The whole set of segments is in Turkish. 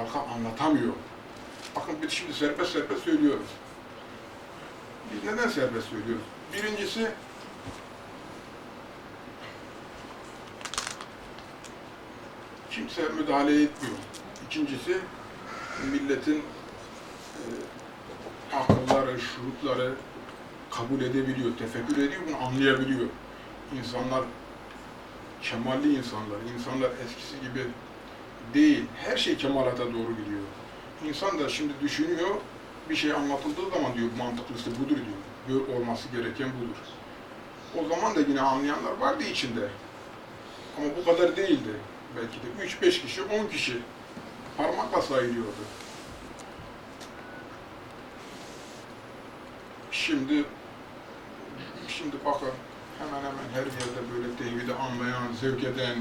halka anlatamıyor. Bakın biz şimdi serbest serbest söylüyoruz. Biz neden serbest söylüyoruz? Birincisi kimse müdahale etmiyor. İkincisi milletin e, akılları, şuurları kabul edebiliyor, tefekkür ediyor, bunu anlayabiliyor. İnsanlar kemalli insanlar, insanlar eskisi gibi değil. Her şey kemalata doğru gidiyor. İnsan da şimdi düşünüyor, bir şey anlatıldığı zaman diyor mantıklısı budur diyor. Böyle olması gereken budur. O zaman da yine anlayanlar vardı içinde. Ama bu kadar değildi. Belki de 3-5 kişi, 10 kişi parmakla sayılıyordu. Şimdi şimdi bakın hemen hemen. Her yerde böyle tevhidi anlayan, zevk eden,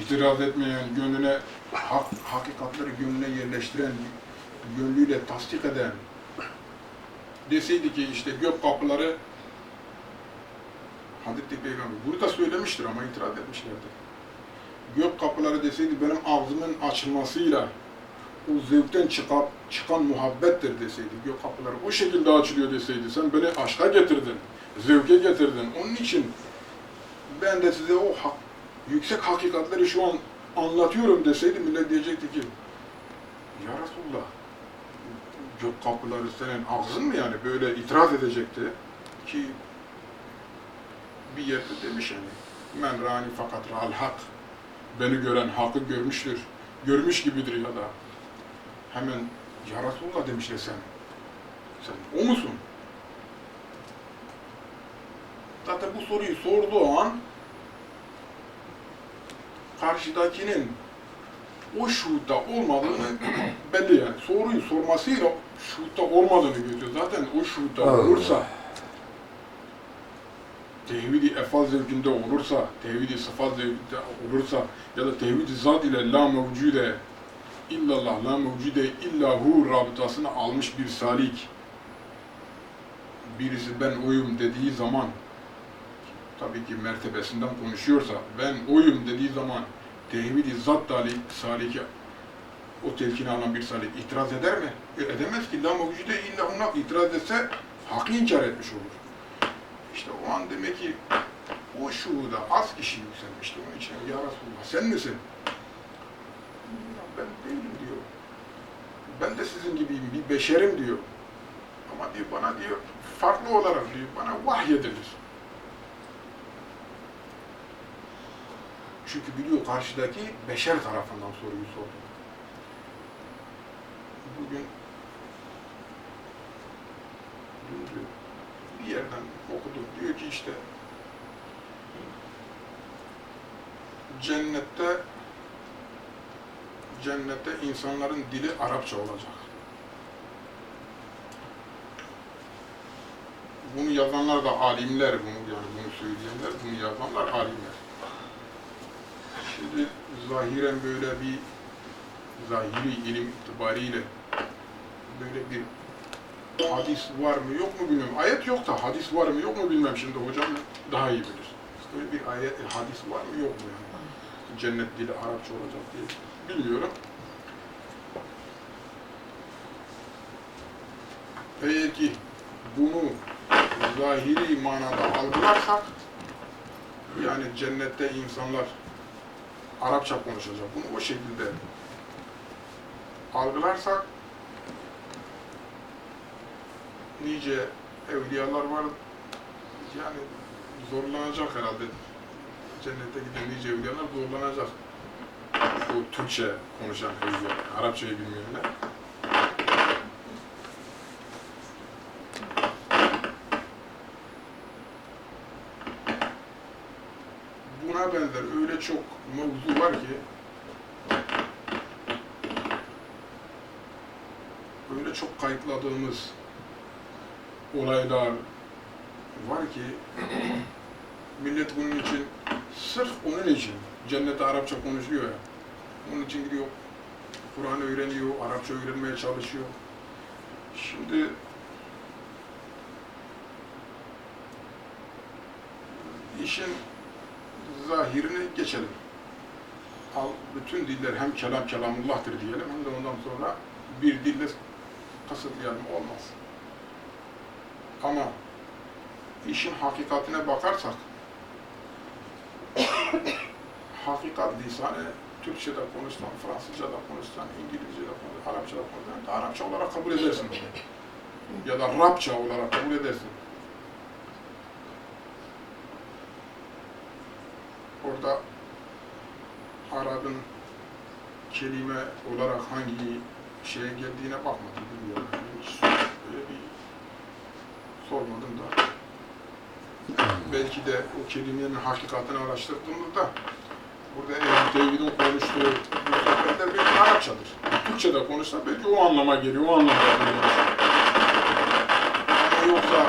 itiraz etmeyen, gönlüne hak, hakikatleri gönlüne yerleştiren, gönlüyle tasdik eden. Deseydi ki işte gök kapıları Hazreti Peygamber bunu da söylemiştir ama itiraz etmişlerdi. Gök kapıları deseydi benim ağzımın açılmasıyla o zevkten çıkıp, çıkan muhabbettir deseydi, gök kapıları o şekilde açılıyor deseydi, sen beni aşka getirdin, zevke getirdin. Onun için ben de size o hak, yüksek hakikatleri şu an anlatıyorum deseydi millet diyecekti ki Ya Resulullah gök kapıları senin ağzın mı yani böyle itiraz edecekti ki bir yerde demiş yani men rani fakat ra'al hak beni gören hakkı görmüştür görmüş gibidir ya da hemen ya Resulullah demişler sen sen o musun? Zaten bu soruyu sorduğu an karşıdakinin o şuutta olmadığını belli yani. Soruyu sormasıyla şuutta olmadığını görüyor. Zaten o şuutta olursa tevhid-i efal zevkinde olursa, tevhid-i sıfat zevkinde olursa ya da tevhid-i zat ile la mevcude illallah la mevcude illahu rabıtasını almış bir salik birisi ben oyum dediği zaman tabii ki mertebesinden konuşuyorsa ben oyum dediği zaman tevhid-i zat saliki o telkini alan bir salik itiraz eder mi? E, edemez ki la mevcude illahuna itiraz etse hakkı inkar etmiş olur. İşte o an demek ki o şuurda az kişi yükselmişti onun için. Ya Resulullah sen misin? Ben değilim diyor. Ben de sizin gibiyim, bir beşerim diyor. Ama diyor bana diyor farklı olarak diyor bana vahyedilir. Çünkü biliyor karşıdaki beşer tarafından soruyu sordu. Bugün bir yerden okudum. Diyor ki işte cennette cennette insanların dili Arapça olacak. Bunu yazanlar da alimler bunu yani bunu söyleyenler, bunu yazanlar alimler. Şimdi zahiren böyle bir zahiri ilim itibariyle böyle bir hadis var mı yok mu bilmiyorum. Ayet yok da hadis var mı yok mu bilmem şimdi hocam daha iyi bilir. Böyle bir ayet, hadis var mı yok mu yani. Cennet dili Arapça olacak diye bilmiyorum. Eğer ki bunu zahiri manada algılarsak yani cennette insanlar Arapça konuşacak. Bunu o şekilde algılarsak nice evliyalar var. Yani zorlanacak herhalde. Cennete giden nice evliyalar zorlanacak. O Türkçe konuşan evliyalar, Arapçayı bilmeyenler. Buna benzer öyle çok mevzu var ki öyle çok kayıtladığımız olaylar var ki millet bunun için sırf onun için cennette Arapça konuşuyor ya. Onun için gidiyor Kur'an öğreniyor, Arapça öğrenmeye çalışıyor. Şimdi işin zahirini geçelim. al, bütün diller hem kelam kelamullah'tır diyelim hem de ondan sonra bir dille kısıtlayalım olmaz. Ama işin hakikatine bakarsak hakikat lisanı Türkçe'de konuşsan, Fransızca'da konuşsan, İngilizce'de konuşsan, Arapça'da konuşsan Arapça olarak kabul edersin. Ya da Rabça olarak kabul edersin. Orada Arap'ın kelime olarak hangi şeye geldiğine bakmadım bilmiyorum. Hiç öyle bir sormadım da. Belki de o kelimenin hakikatini araştırdığımızda burada Ebu Tevhid'in konuştuğu bu sohbetler belki Arapçadır. Türkçe'de konuşsa belki o anlama geliyor, o anlamda geliyor. Ama yoksa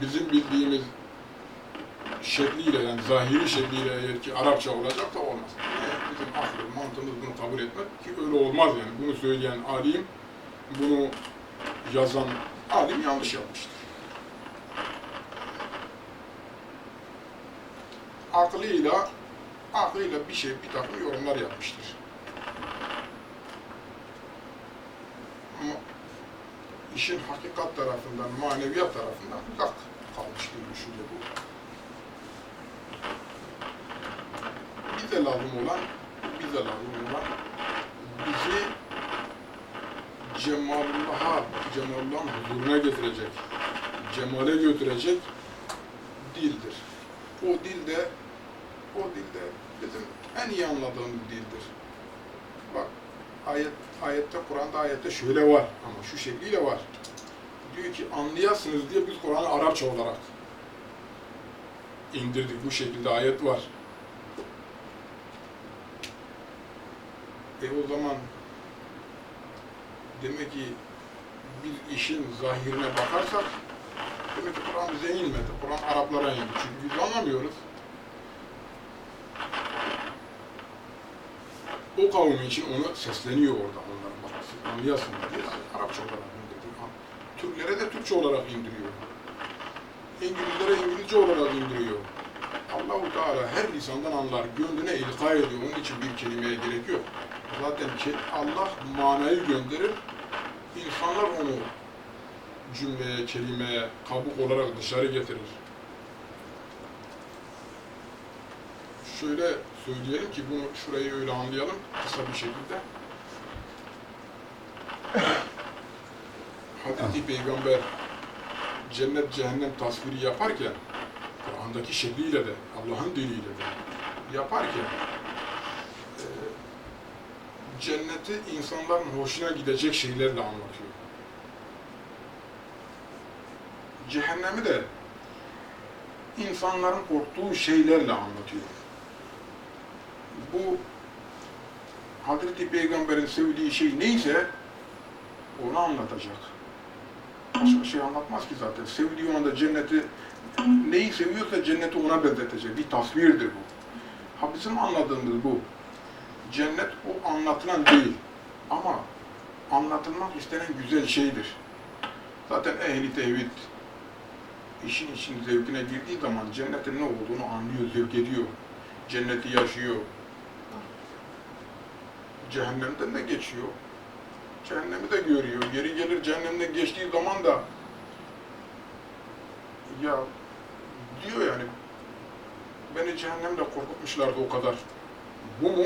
bizim bildiğimiz yani zahiri şekliyle eğer ki Arapça olacak da olmaz. Yani bizim aklımız, mantığımız bunu kabul etmez ki öyle olmaz yani. Bunu söyleyen alim, bunu yazan alim yanlış yapmıştır. Aklıyla, aklıyla bir şey, bir takım yorumlar yapmıştır. Ama işin hakikat tarafından, maneviyat tarafından uzak kalmış bir düşünce bu. Bize lazım olan, bize lazım olan bizi Cemalullah'a, Cemalullah'ın huzuruna getirecek, cemale götürecek dildir. O dilde, o dilde bizim en iyi anladığımız dildir. Bak, ayet, ayette, Kur'an'da ayette şöyle var ama şu şekliyle var. Diyor ki anlayasınız diye biz Kur'an'ı Arapça olarak indirdik. Bu şekilde ayet var. E o zaman demek ki bir işin zahirine bakarsak demek ki Kur'an bize inmedi. Kur'an Araplara indi. Çünkü biz anlamıyoruz. O kavim için onu sesleniyor orada onların bak siz anlayasınız diye Arapça olarak indirdi. Türklere de Türkçe olarak indiriyor. İngilizlere İngilizce olarak indiriyor. Allahu Teala her lisandan anlar, gönlüne ilka ediyor. Onun için bir kelimeye gerek yok. Zaten ki Allah manayı gönderir, insanlar onu cümleye, kelimeye, kabuk olarak dışarı getirir. Şöyle söyleyelim ki bunu şurayı öyle anlayalım kısa bir şekilde. Hazreti Peygamber cennet cehennem tasviri yaparken Kur'an'daki şekliyle de Allah'ın diliyle de yaparken e, cenneti insanların hoşuna gidecek şeylerle anlatıyor. Cehennemi de insanların korktuğu şeylerle anlatıyor. Bu Hazreti Peygamber'in sevdiği şey neyse onu anlatacak. Başka şey anlatmaz ki zaten. Sevdiği anda cenneti neyi seviyorsa cenneti ona benzetecek. Bir tasvirdir bu. Ha bizim anladığımız bu. Cennet o anlatılan değil. Ama anlatılmak istenen güzel şeydir. Zaten ehli tevhid işin için zevkine girdiği zaman cennetin ne olduğunu anlıyor, zevk ediyor. Cenneti yaşıyor. Cehennemden de geçiyor. Cehennemi de görüyor. Geri gelir cehennemden geçtiği zaman da ya diyor yani beni cehennemle korkutmuşlardı o kadar. Bu mu?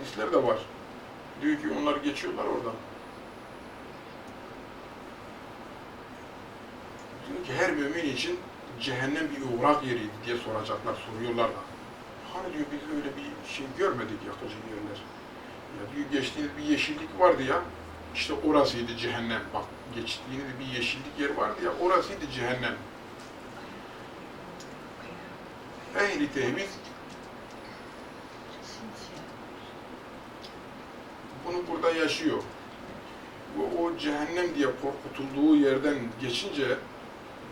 Hadisler de var. Diyor ki onlar geçiyorlar oradan. Diyor ki her mümin için cehennem bir uğrak yeriydi diye soracaklar, soruyorlar da. Hani diyor biz öyle bir şey görmedik yakıcı yerler. Ya diyor geçtiğiniz bir yeşillik vardı ya, işte orasıydı cehennem. Bak geçtiğiniz bir yeşillik yer vardı ya, orasıydı cehennem. Ehli tevhid burada yaşıyor. Bu o cehennem diye korkutulduğu yerden geçince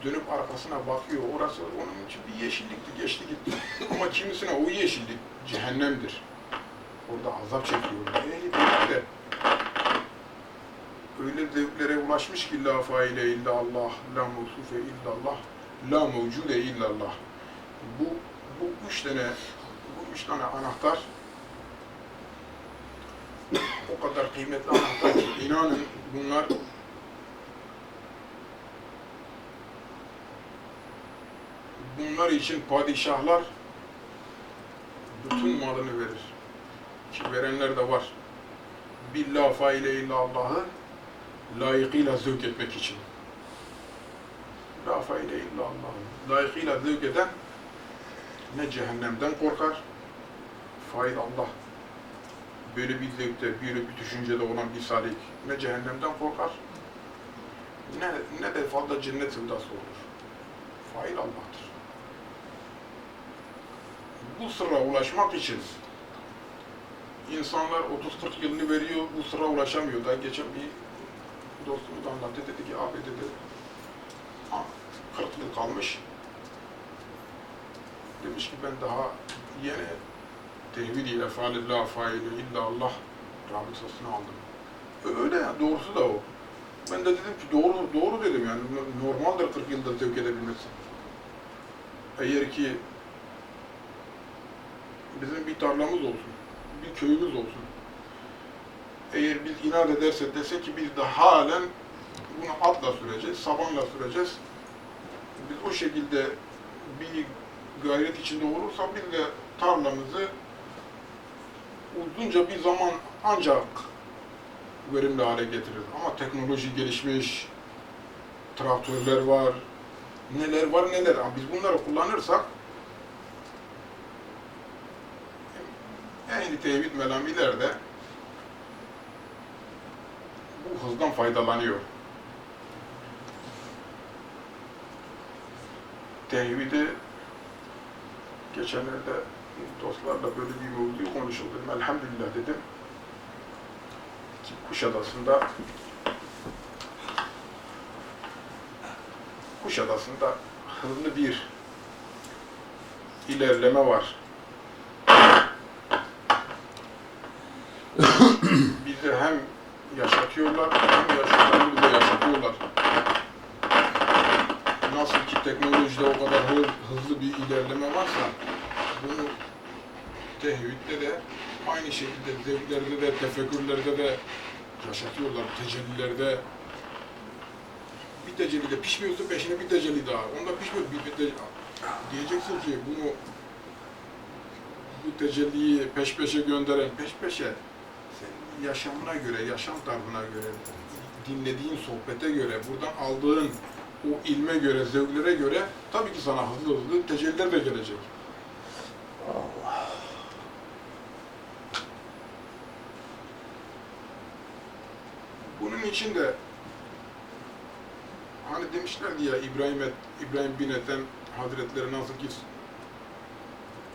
dönüp arkasına bakıyor. Orası onun için bir yeşillikti, geçti gitti. Ama kimisine o yeşillik cehennemdir. Orada azap çekiyor. Ehli de öyle zevklere ulaşmış ki la faile illa Allah, la musufe illallah, La mevcude illallah. Bu, bu üç tane, bu üç tane anahtar o kadar kıymetli anahtar ki inanın bunlar bunlar için padişahlar bütün malını verir. Ki verenler de var. Billah faile illallah'ı layıkıyla zevk etmek için. La faile illallah'ı layıkıyla zevk eden ne cehennemden korkar, fail Allah. Böyle bir zevkte, böyle bir düşüncede olan bir salik ne cehennemden korkar, ne, ne de fazla cennet sevdası olur. Fail Allah'tır. Bu sırra ulaşmak için insanlar 30-40 yılını veriyor, bu sırra ulaşamıyor. Daha geçen bir dostumuz anlattı, dedi ki abi dedi, "ha, 40 yıl kalmış. Demiş ki ben daha yeni tevhid-i efalillah faili illa Allah rabıtasını aldım. Öyle ya, doğrusu da o. Ben de dedim ki doğru, doğru dedim yani normaldir 40 yılda zevk edebilmesi. Eğer ki bizim bir tarlamız olsun, bir köyümüz olsun. Eğer biz inat edersek desek ki biz de halen bunu atla süreceğiz, sabanla süreceğiz. Biz o şekilde bir gayret içinde olursak biz de tarlamızı uzunca bir zaman ancak verimli hale getiririz. Ama teknoloji gelişmiş, traktörler var, neler var neler. Ama biz bunları kullanırsak ehli tevhid melamiler de bu hızdan faydalanıyor. Tevhidi geçenlerde dostlarla böyle bir mevzu konuşuldu. Elhamdülillah dedim. Ki Kuşadası'nda Kuşadası'nda hızlı bir ilerleme var. Bizi hem yaşatıyorlar hem yaşatanı bize yaşatıyorlar. Nasıl ki teknolojide o kadar hı- hızlı bir ilerleme varsa bunu tevhidde de aynı şekilde zevklerde de, tefekkürlerde de yaşatıyorlar, tecellilerde. Bir tecellide pişmiyorsa peşine bir tecelli daha. Onda pişmiyor bir tecelli. Diyeceksin ki bunu bu tecelliyi peş peşe gönderen peş peşe senin yaşamına göre, yaşam tarzına göre, dinlediğin sohbete göre, buradan aldığın o ilme göre, zevklere göre tabii ki sana hızlı hızlı tecelliler de gelecek. Bunun için de hani demişlerdi ya İbrahim, Et, İbrahim bin Ethem Hazretleri nasıl ki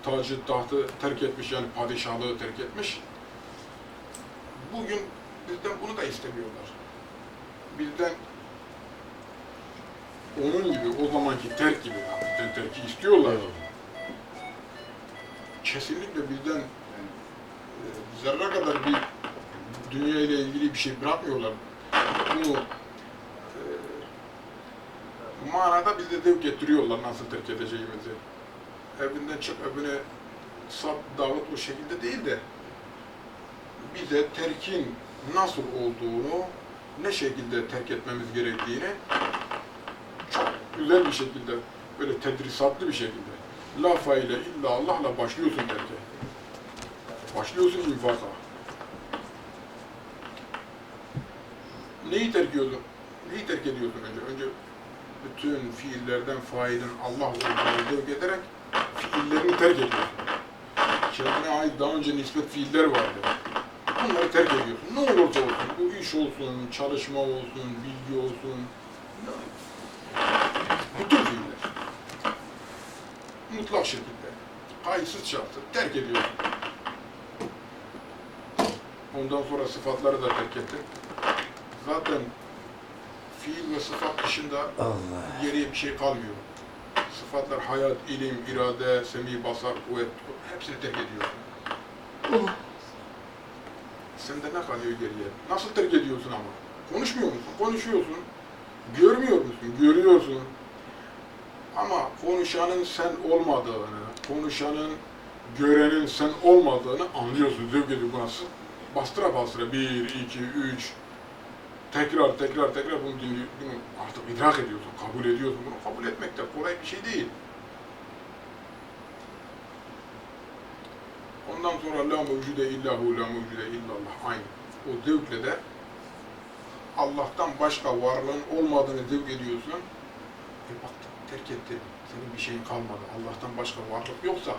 tacı tahtı terk etmiş yani padişahlığı terk etmiş. Bugün bizden bunu da istemiyorlar. Bizden onun gibi o zamanki terk gibi bizden terki istiyorlar. Kesinlikle bizden e, zerre kadar bir dünya ile ilgili bir şey bırakmıyorlar. Bunu e, manada bize zevk getiriyorlar nasıl terk edeceğimizi. Evinden çık evine sap davet o şekilde değil de bize terkin nasıl olduğunu, ne şekilde terk etmemiz gerektiğini çok güzel bir şekilde, böyle tedrisatlı bir şekilde la faile illa Allah'la başlıyorsun terke. Başlıyorsun infaka. Neyi terk ediyorsun? Neyi terk ediyorsun önce? Önce bütün fiillerden failin Allah olduğunu zevk ederek fiillerini terk ediyorsun. Kendine ait daha önce nispet fiiller vardı. Bunları terk ediyorsun. Ne olursa olsun, bu iş olsun, çalışma olsun, bilgi olsun, bütün fiiller. Mutlak şekilde, kayıtsız şartı terk ediyorsun. Ondan sonra sıfatları da terk ettin. Zaten fiil ve sıfat dışında Allah. geriye bir şey kalmıyor. Sıfatlar hayat, ilim, irade, semi, basar, kuvvet hepsini terk ediyor. Sende ne kalıyor geriye? Nasıl terk ediyorsun ama? Konuşmuyor musun? Konuşuyorsun. Görmüyor musun? Görüyorsun. Ama konuşanın sen olmadığını, konuşanın, görenin sen olmadığını anlıyorsun. Ediyor bu nasıl? Bastıra bastıra bir, iki, üç, tekrar tekrar tekrar bunu bunu artık idrak ediyorsun, kabul ediyorsun. Bunu kabul etmek de kolay bir şey değil. Ondan sonra la mevcude illahu la mevcude illallah aynı. O zevkle de Allah'tan başka varlığın olmadığını zevk ediyorsun. E bak terk ettin. Senin bir şeyin kalmadı. Allah'tan başka varlık yoksa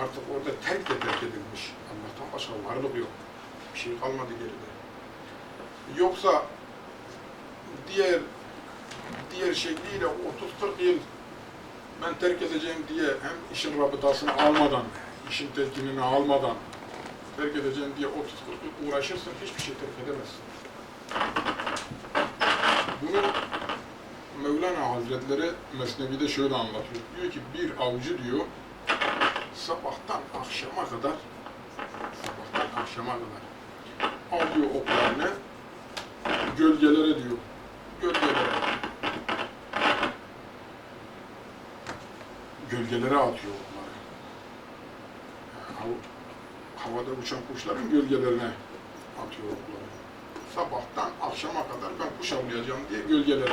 artık orada terk de terk edilmiş. Allah'tan başka varlık yok. Bir şey kalmadı geride. Yoksa diğer diğer şekliyle 30-40 yıl ben terk edeceğim diye hem işin rabıtasını almadan, işin telkinini almadan terk edeceğim diye 30-40 yıl uğraşırsın, hiçbir şey terk edemezsin. Bunu Mevlana Hazretleri Mesnevi'de şöyle anlatıyor. Diyor ki bir avcı diyor, sabahtan akşama kadar sabahtan akşama kadar gölgelere diyor. Gölgelere. Gölgelere atıyor okları. Yani hav- havada uçan kuşların gölgelerine atıyor okları. Sabahtan akşama kadar ben kuş avlayacağım diye gölgelere.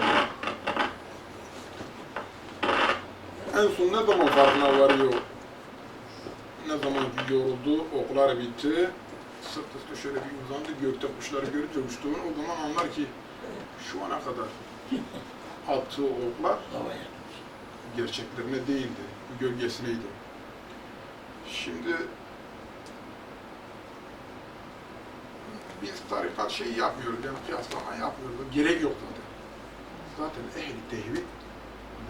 En son ne zaman farkına varıyor? Ne zaman yoruldu, oklar bitti, sırt üstü şöyle bir uzandı, gökte kuşları görünce uçtuğunu o zaman anlar ki şu ana kadar attığı oklar gerçeklerine değildi, gölgesineydi. Şimdi biz tarikat şeyi yapmıyoruz, yani kıyaslama yapmıyoruz, gerek yok zaten. Zaten ehli tevhid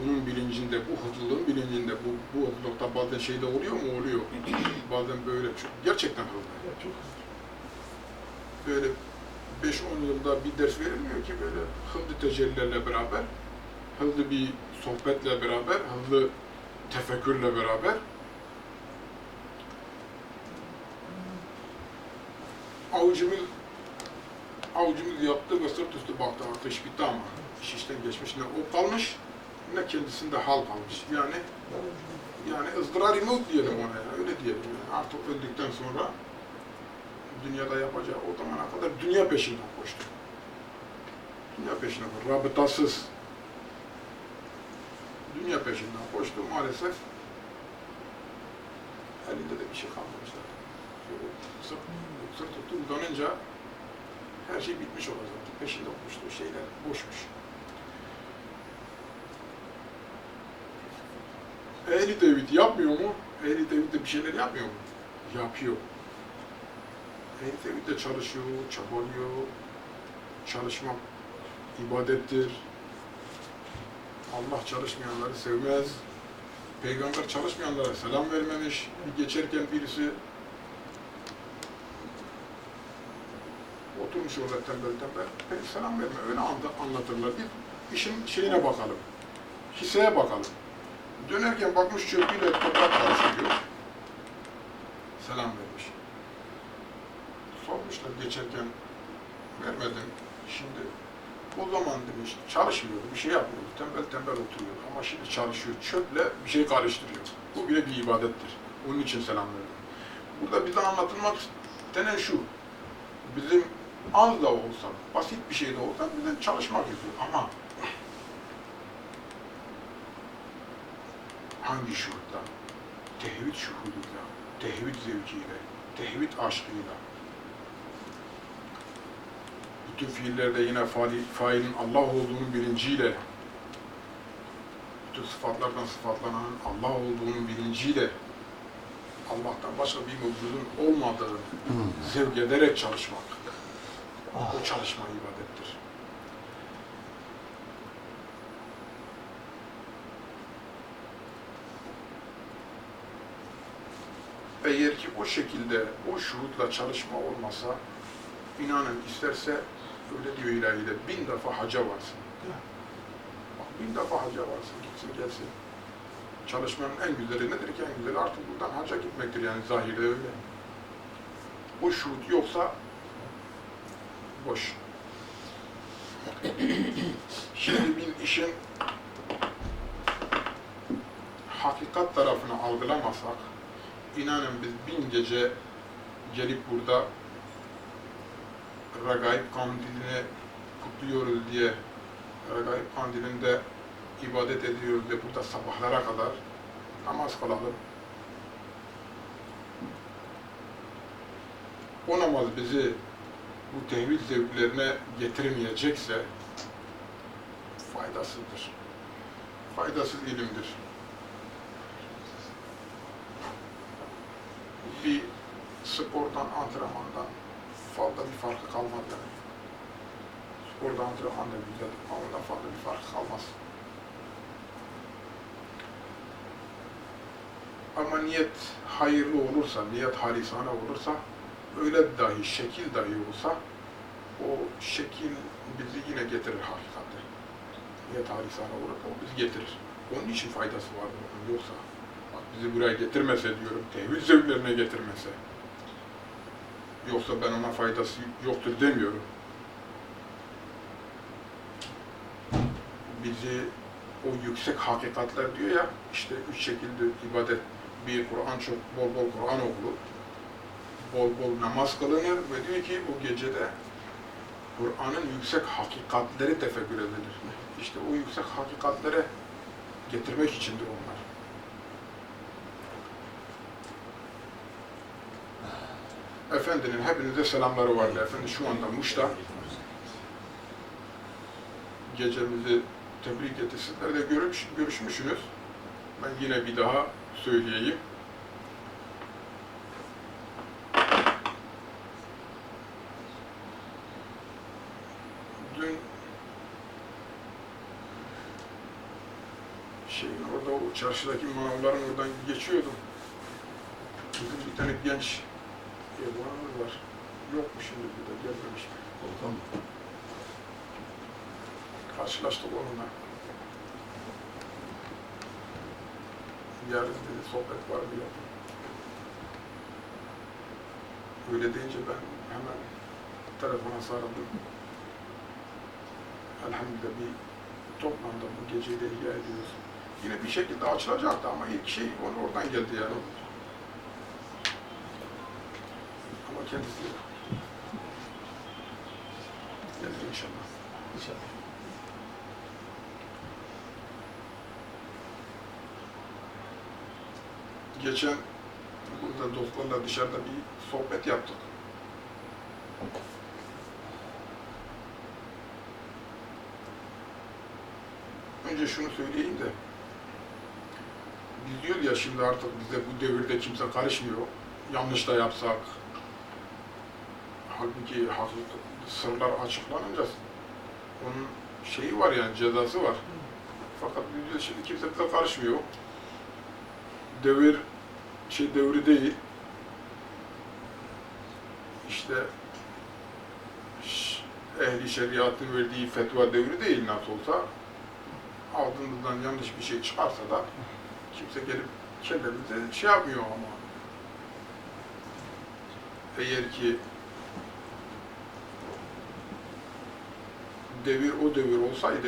bunun bilincinde, bu hızlılığın bilincinde, bu, bu hızlılıkta bazen şeyde oluyor mu? Oluyor. bazen böyle çok, gerçekten hızlı. Böyle 5-10 yılda bir ders verilmiyor ki böyle hızlı tecellilerle beraber, hızlı bir sohbetle beraber, hızlı tefekkürle beraber avucumuz avucumuz yaptı ve sırt üstü baktı artık iş bitti ama iş işten geçmiş ne o kalmış ne kendisinde hal kalmış. Yani yani ızdırar-ı diyelim ona ya, öyle diyelim yani. Artık öldükten sonra dünyada yapacağı o zamana kadar dünya peşinden koştu. Dünya peşinden koştu, rabıtasız. Dünya peşinden koştu maalesef. Elinde de bir şey kalmamış zaten. Sırt, sırt tuttu uzanınca her şey bitmiş olacaktı. Peşinde koştuğu şeyler boşmuş. Ehli tevhid yapmıyor mu? Ehli tevhid de bir şeyler yapmıyor mu? Yapıyor. Ehli tevhid de çalışıyor, çabalıyor. Çalışmak ibadettir. Allah çalışmayanları sevmez. Peygamber çalışmayanlara selam vermemiş. Bir geçerken birisi oturmuş orada tembel tembel. Selam verme. Öyle anlatırlar. Bir işin şeyine bakalım. Hisseye bakalım. Dönerken bakmış çöpüyle toprak karıştırıyor. Selam vermiş. Sormuşlar geçerken vermedin. Şimdi o zaman demiş çalışmıyordu, bir şey yapmıyordu. Tembel tembel oturuyordu. Ama şimdi çalışıyor. Çöple bir şey karıştırıyor. Bu bile bir ibadettir. Onun için selam verdim. Burada bize anlatılmak istenen şu. Bizim az da olsa, basit bir şey de olsa bizden çalışmak istiyor. Ama hangi şuurda? Tevhid şuhuduyla, tevhid zevkiyle, tevhid aşkıyla. Bütün fiillerde yine failin Allah olduğunun bilinciyle, bütün sıfatlardan sıfatlanan Allah olduğunun bilinciyle, Allah'tan başka bir mevcudun olmadığını zevk ederek çalışmak. O çalışma ibadettir. Eğer ki o şekilde, o şuhutla çalışma olmasa, inanın isterse, öyle diyor ilahide, bin defa haca varsın. Bak bin defa haca varsın, gitsin gelsin. Çalışmanın en güzeli nedir ki? En güzeli artık buradan hacca gitmektir yani zahirde öyle. O şuhut yoksa, boş. Şimdi bir işin hakikat tarafını algılamasak, inanın biz bin gece gelip burada Regaib Kandili'ni kutluyoruz diye, Regaib Kandili'nde ibadet ediyoruz diye burada sabahlara kadar namaz kılalım. O namaz bizi bu tevhid zevklerine getirmeyecekse faydasızdır. Faydasız ilimdir. Bir spordan, antrenmandan fazla bir farkı kalmaz yani. Sporda antrenman da güzel ama ondan fazla bir farkı kalmaz. Ama niyet hayırlı olursa, niyet halisane olursa, öyle dahi, şekil dahi olsa, o şekil bizi yine getirir hakikatte. Niyet halisane olur da o bizi getirir. Onun için faydası vardır onun. Yoksa bak bizi buraya getirmese diyorum, tevhid zevklerine getirmese. Yoksa ben ona faydası yoktur demiyorum. Bizi o yüksek hakikatler diyor ya, işte üç şekilde ibadet, bir Kur'an çok bol bol Kur'an okunur, bol bol namaz kılınır ve diyor ki o gecede Kur'an'ın yüksek hakikatleri tefekkür edilir. İşte o yüksek hakikatlere getirmek içindir onlar. Efendinin hepinize selamları vardı. Efendi şu anda Muş'ta gecemizi tebrik etti. Sizler de görüş, görüşmüşsünüz. Ben yine bir daha söyleyeyim. Dün şeyin orada o çarşıdaki manavların oradan geçiyordum. Bir tane genç Yabancı var. Yok mu şimdi burada gelmemiş. Volkan mı? Karşılaştık onunla. Yarın dedi sohbet var mı yok? Öyle deyince ben hemen telefona sarıldım. Elhamdülillah bir toplamda bu geceyi de ihya ediyoruz. Yine bir şekilde açılacaktı ama ilk şey oradan geldi yani. Ama kendisi. Gelir inşallah. İnşallah. Geçen burada dostlarla dışarıda bir sohbet yaptık. Önce şunu söyleyeyim de, biz diyor ya şimdi artık bize bu devirde kimse karışmıyor. Yanlış da yapsak, halbuki hakik- sırlar açıklanınca onun şeyi var yani cezası var. Fakat şimdi kimse bize karışmıyor. Devir şey devri değil. İşte ehli şeriatın verdiği fetva devri değil nasıl olsa ağzımızdan yanlış bir şey çıkarsa da kimse gelip kellemize şey yapmıyor ama eğer ki devir o devir olsaydı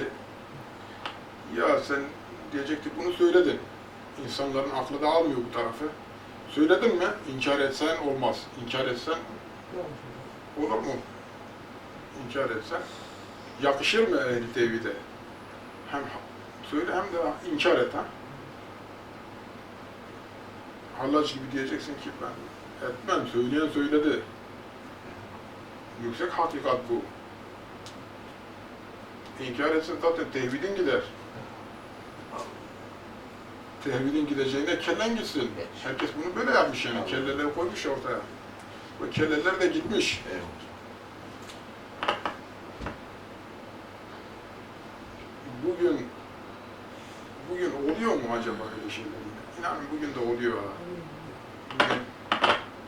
ya sen diyecekti bunu söyledin. İnsanların aklı da almıyor bu tarafı. Söyledin mi? İnkar etsen olmaz. İnkar etsen olur mu? İnkar etsen yakışır mı ehli tevhide? Hem söyle hem de inkar et ha. Hallaç gibi diyeceksin ki ben etmem, söyleyen söyledi. Yüksek hakikat bu. İnkar etsen zaten tevhidin gider. Tevhidin gideceğine kellen gitsin. Herkes bunu böyle yapmış yani. Kelleleri koymuş ortaya. Bu kelleler de gitmiş. Bugün bugün oluyor mu acaba öyle şeyler? İnanın bugün de oluyor ha. Bugün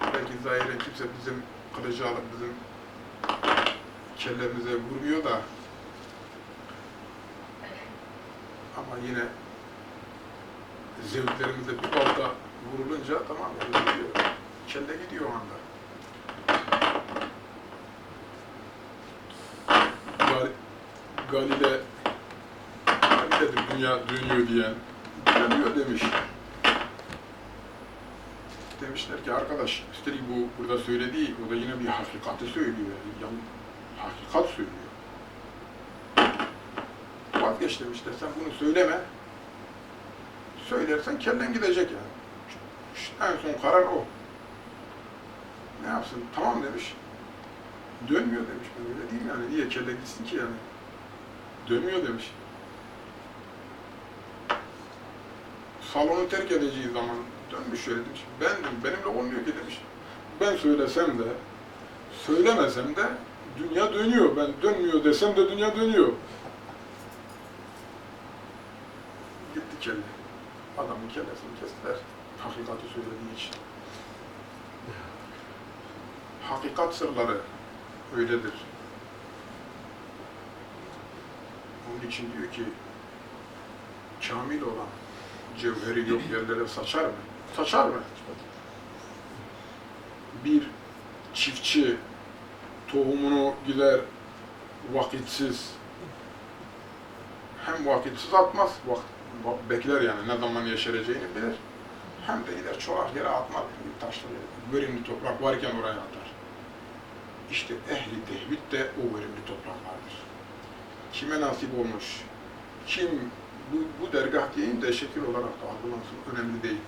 belki zahiren kimse bizim kılıcı alıp bizim kellemize vurmuyor da ama yine zevklerimize bir balda vurulunca tamam öyle gidiyor. Kelle gidiyor o anda. Gal Galile şeydir dünya dönüyor diyen. Dönüyor demiş. Demişler ki arkadaş, üstelik bu burada söylediği, o da yine bir hakikati söylüyor. Yani hakikat söylüyor. Vazgeç demişler, sen bunu söyleme. Söylersen kellen gidecek yani. İşte en son karar o. Ne yapsın? Tamam demiş. Dönmüyor demiş. Ben öyle diyeyim yani. Niye kelle gitsin ki yani? Dönmüyor demiş. Salonu terk edeceği zaman dönmüş şöyle demiş. Ben benimle olmuyor ki demiş. Ben söylesem de, söylemesem de dünya dönüyor. Ben dönmüyor desem de dünya dönüyor. Gitti kelle. Adamın kellesini kestiler. Hakikati söylediği için. Hakikat sırları öyledir. Onun için diyor ki, kamil olan cevheri yok yerlere saçar mı? Saçar mı? Bir çiftçi tohumunu gider vakitsiz hem vakitsiz atmaz, vak, vak- bekler yani ne zaman yeşereceğini bilir. Hem de gider çoğalak yere atmaz, yere. Verimli toprak varken oraya atar. İşte ehli tevhid de o verimli topraklardır. Kime nasip olmuş, kim bu, bu dergah diyeyim de şekil olarak da algılansın, önemli değil.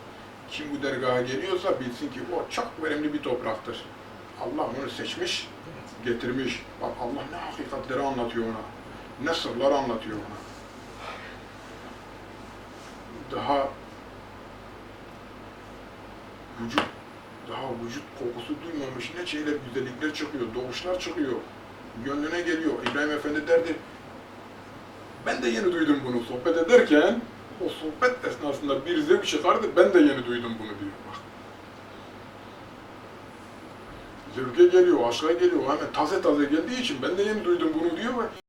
Kim bu dergaha geliyorsa bilsin ki o çok verimli bir topraktır. Allah onu seçmiş, getirmiş. Bak Allah ne hakikatleri anlatıyor ona, ne sırlar anlatıyor ona. Daha vücut, daha vücut kokusu duymamış ne şeyler, güzellikler çıkıyor, doğuşlar çıkıyor. Gönlüne geliyor. İbrahim Efendi derdi, ben de yeni duydum bunu sohbet ederken, o sohbet esnasında bir zevk çıkardı, ben de yeni duydum bunu diyor. Bak. Zevke geliyor, aşka geliyor, hemen taze taze geldiği için ben de yeni duydum bunu diyor ve